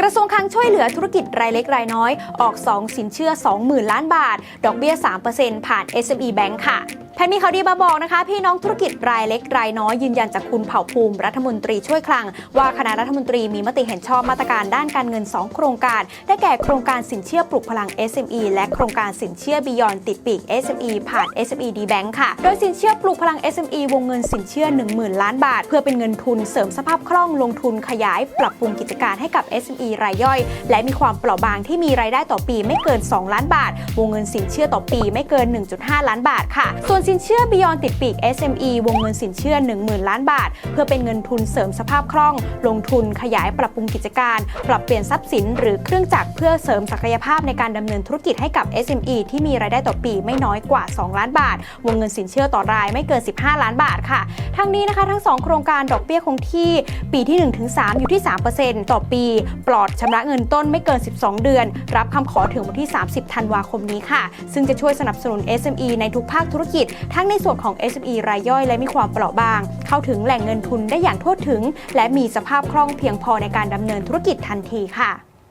กระทรวงคลังช่วยเหลือธุรกิจรายเล็กรายน้อย ออก 2 สินเชื่อ 20,000 ล้านบาท ดอกเบี้ย 3%ผ่าน SME Bank ค่ะ แพนมีข่าดีมาบอกนะคะ พี่น้องธุรกิจรายเล็กรายน้อยยืนยันจากคุณเผ่าภูมิรัฐมนตรีช่วยคลัง ว่าคณะรัฐมนตรีมีมติเห็นชอบมาตรการด้านการเงิน 2 โครงการ ได้แก่โครงการสินเชื่อปลุกพลัง SME และโครงการสินเชื่อ Beyond ติดปีก SME ผ่าน SME D Bank ค่ะ โดยสินเชื่อปลุกพลัง SME วงเงินสินเชื่อ 10,000 ล้านบาท เพื่อเป็นเงินทุนเสริมสภาพคล่องลงทุนขยาย ปรับปรุงกิจการให้กับ SME รายย่อย และมีความเปราะบางที่มีรายได้ต่อปีไม่เกิน 2 ล้านบาท วงเงินสินเชื่อต่อปีไม่เกิน 1.5 ล้านบาทค่ะ ส่วนสินเชื่อ Beyond ติดปีก SME วงเงินสินเชื่อ 10,000 ล้านบาท เพื่อเป็นเงินทุนเสริมสภาพคล่อง ลงทุนขยายปรับปรุงกิจการ ปรับเปลี่ยนทรัพย์สิน หรือเครื่องจักรเพื่อเสริมศักยภาพในการดำเนินธุรกิจให้กับ SME ที่มีรายได้ต่อปีไม่น้อยกว่า 2 ล้านบาท วงเงินสินเชื่อต่อรายไม่เกิน 15 ล้านบาทค่ะ ทั้งนี้นะคะทั้ง 2 โครงการดอกเบี้ยคงที่ปีที่ 1-3 อยู่ที่ 3%ต่อปี ปลอดชำระเงินต้นไม่เกิน 12 เดือน รับคำขอถึงวันที่ 30 ธันวาคมนี้ค่ะ ซึ่งจะช่วยสนับสนุน SME ในทุกภาคธุรกิจทั้งในส่วนของ SME รายย่อยและมีความเปราะบาง เข้าถึงแหล่งเงินทุนได้อย่างทั่วถึง และมีสภาพคล่องเพียงพอในการดำเนินธุรกิจทันทีค่ะ